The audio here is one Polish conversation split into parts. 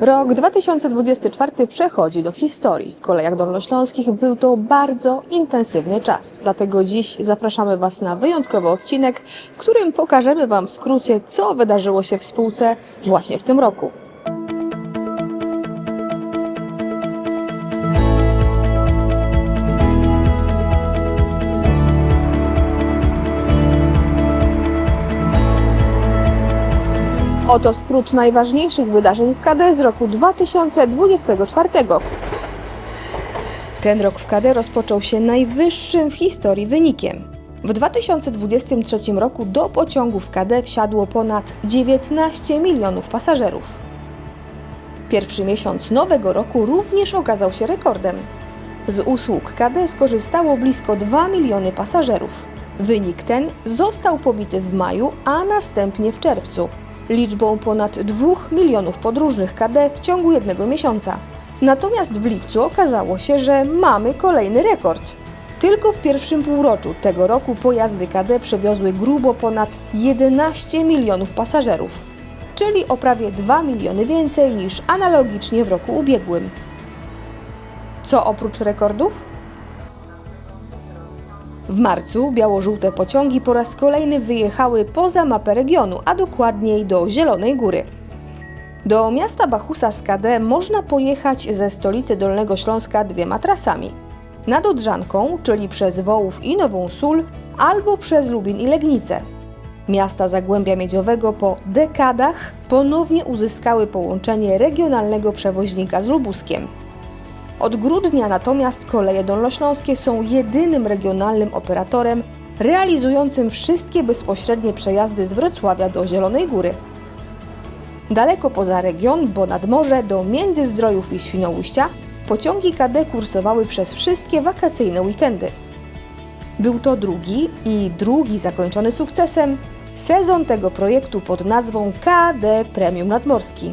Rok 2024 przechodzi do historii. W kolejach dolnośląskich był to bardzo intensywny czas. Dlatego dziś zapraszamy Was na wyjątkowy odcinek, w którym pokażemy Wam w skrócie, co wydarzyło się w spółce właśnie w tym roku. Oto skrót najważniejszych wydarzeń w KD z roku 2024. Ten rok w KD rozpoczął się najwyższym w historii wynikiem. W 2023 roku do pociągów KD wsiadło ponad 19 milionów pasażerów. Pierwszy miesiąc nowego roku również okazał się rekordem. Z usług KD skorzystało blisko 2 miliony pasażerów. Wynik ten został pobity w maju, a następnie w czerwcu, liczbą ponad 2 milionów podróżnych KD w ciągu jednego miesiąca. Natomiast w lipcu okazało się, że mamy kolejny rekord. Tylko w pierwszym półroczu tego roku pojazdy KD przewiozły grubo ponad 11 milionów pasażerów, czyli o prawie 2 miliony więcej niż analogicznie w roku ubiegłym. Co oprócz rekordów? W marcu biało-żółte pociągi po raz kolejny wyjechały poza mapę regionu, a dokładniej do Zielonej Góry. Do miasta Bachusa z KD można pojechać ze stolicy Dolnego Śląska dwiema trasami. Nad Odrzanką, czyli przez Wołów i Nową Sól, albo przez Lubin i Legnicę. Miasta Zagłębia Miedziowego po dekadach ponownie uzyskały połączenie regionalnego przewoźnika z Lubuskiem. Od grudnia natomiast koleje dolnośląskie są jedynym regionalnym operatorem realizującym wszystkie bezpośrednie przejazdy z Wrocławia do Zielonej Góry. Daleko poza region, bo nad morze do Międzyzdrojów i Świnoujścia, pociągi KD kursowały przez wszystkie wakacyjne weekendy. Był to drugi i drugi zakończony sukcesem sezon tego projektu pod nazwą KD Premium Nadmorski.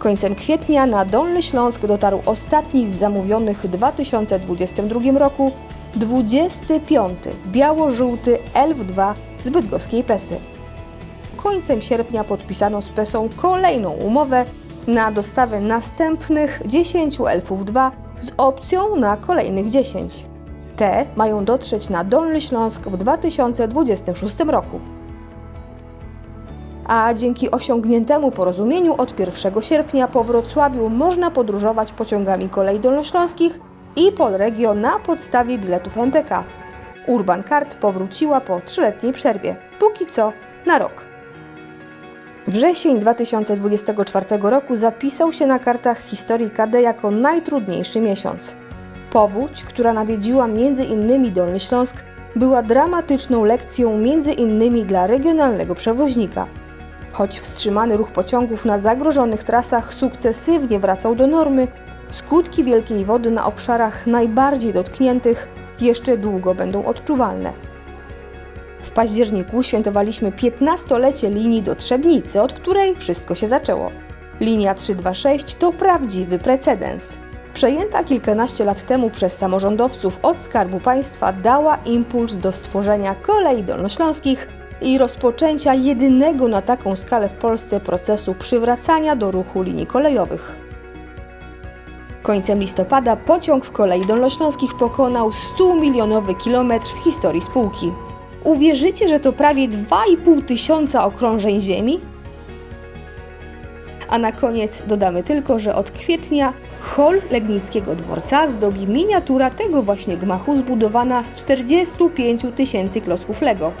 Końcem kwietnia na Dolny Śląsk dotarł ostatni z zamówionych w 2022 roku 25 biało-żółty ELF-2 z bydgoskiej Pesy. Końcem sierpnia podpisano z Pesą kolejną umowę na dostawę następnych 10 elfów 2 z opcją na kolejnych 10. Te mają dotrzeć na Dolny Śląsk w 2026 roku a dzięki osiągniętemu porozumieniu od 1 sierpnia po Wrocławiu można podróżować pociągami kolei dolnośląskich i Polregio na podstawie biletów MPK. Urban Card powróciła po trzyletniej przerwie, póki co na rok. Wrzesień 2024 roku zapisał się na kartach historii KD jako najtrudniejszy miesiąc. Powódź, która nawiedziła innymi Dolny Śląsk, była dramatyczną lekcją innymi dla regionalnego przewoźnika. Choć wstrzymany ruch pociągów na zagrożonych trasach sukcesywnie wracał do normy, skutki wielkiej wody na obszarach najbardziej dotkniętych jeszcze długo będą odczuwalne. W październiku świętowaliśmy 15-lecie linii do Trzebnicy, od której wszystko się zaczęło. Linia 326 to prawdziwy precedens. Przejęta kilkanaście lat temu przez samorządowców od Skarbu Państwa dała impuls do stworzenia kolei dolnośląskich i rozpoczęcia jedynego na taką skalę w Polsce procesu przywracania do ruchu linii kolejowych. Końcem listopada pociąg w kolei dolnośląskich pokonał 100-milionowy kilometr w historii spółki. Uwierzycie, że to prawie 2,5 tysiąca okrążeń Ziemi? A na koniec dodamy tylko, że od kwietnia hol Legnickiego Dworca zdobi miniatura tego właśnie gmachu zbudowana z 45 tysięcy klocków Lego.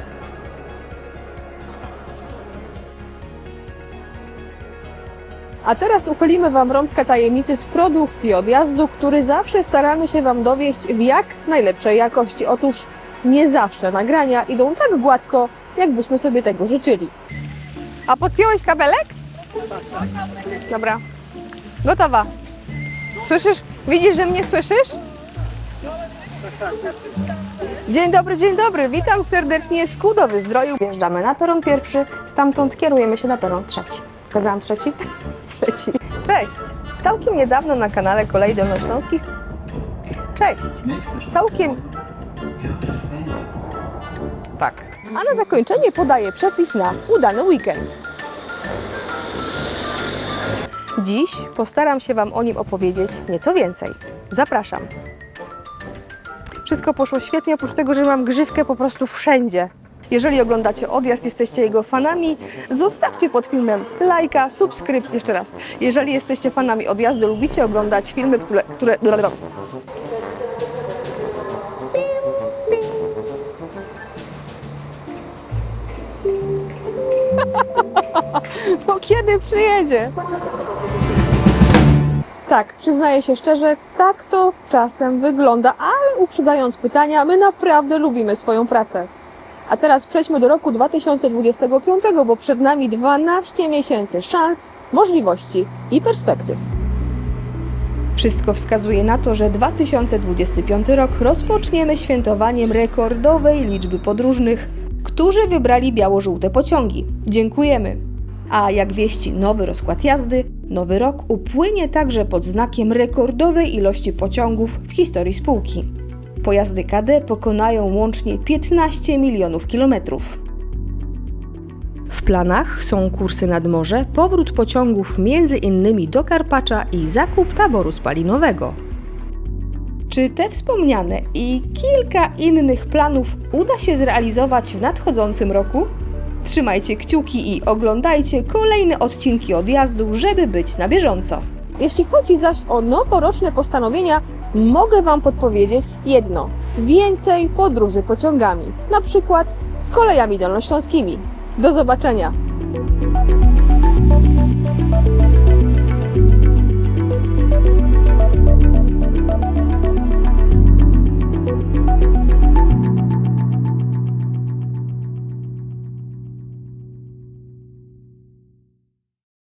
A teraz uchylimy Wam rąbkę tajemnicy z produkcji odjazdu, który zawsze staramy się Wam dowieść w jak najlepszej jakości. Otóż nie zawsze nagrania idą tak gładko, jakbyśmy sobie tego życzyli. A podpiąłeś kabelek? Dobra. Gotowa. Słyszysz? Widzisz, że mnie słyszysz? Dzień dobry, dzień dobry. Witam serdecznie z Kudowy Zdroju. Wjeżdżamy na peron pierwszy, stamtąd kierujemy się na peron trzeci. Pokazałam trzeci? Trzeci. Cześć! Całkiem niedawno na kanale Kolei Dolnośląskich. Cześć! Całkiem. Tak. A na zakończenie podaję przepis na udany weekend. Dziś postaram się Wam o nim opowiedzieć nieco więcej. Zapraszam. Wszystko poszło świetnie, oprócz tego, że mam grzywkę po prostu wszędzie. Jeżeli oglądacie odjazd, jesteście jego fanami, zostawcie pod filmem lajka, subskrypcję jeszcze raz. Jeżeli jesteście fanami odjazdu, lubicie oglądać filmy, które... które... No kiedy przyjedzie? Tak, przyznaję się szczerze, tak to czasem wygląda, ale uprzedzając pytania, my naprawdę lubimy swoją pracę. A teraz przejdźmy do roku 2025, bo przed nami 12 miesięcy szans, możliwości i perspektyw. Wszystko wskazuje na to, że 2025 rok rozpoczniemy świętowaniem rekordowej liczby podróżnych, którzy wybrali biało-żółte pociągi. Dziękujemy! A jak wieści nowy rozkład jazdy, nowy rok upłynie także pod znakiem rekordowej ilości pociągów w historii spółki. Pojazdy KD pokonają łącznie 15 milionów kilometrów. W planach są kursy nad morze, powrót pociągów między innymi do Karpacza i zakup taboru spalinowego. Czy te wspomniane i kilka innych planów uda się zrealizować w nadchodzącym roku? Trzymajcie kciuki i oglądajcie kolejne odcinki odjazdu, żeby być na bieżąco. Jeśli chodzi zaś o noworoczne postanowienia, mogę Wam podpowiedzieć jedno: więcej podróży pociągami, na przykład z kolejami dolnośląskimi. Do zobaczenia!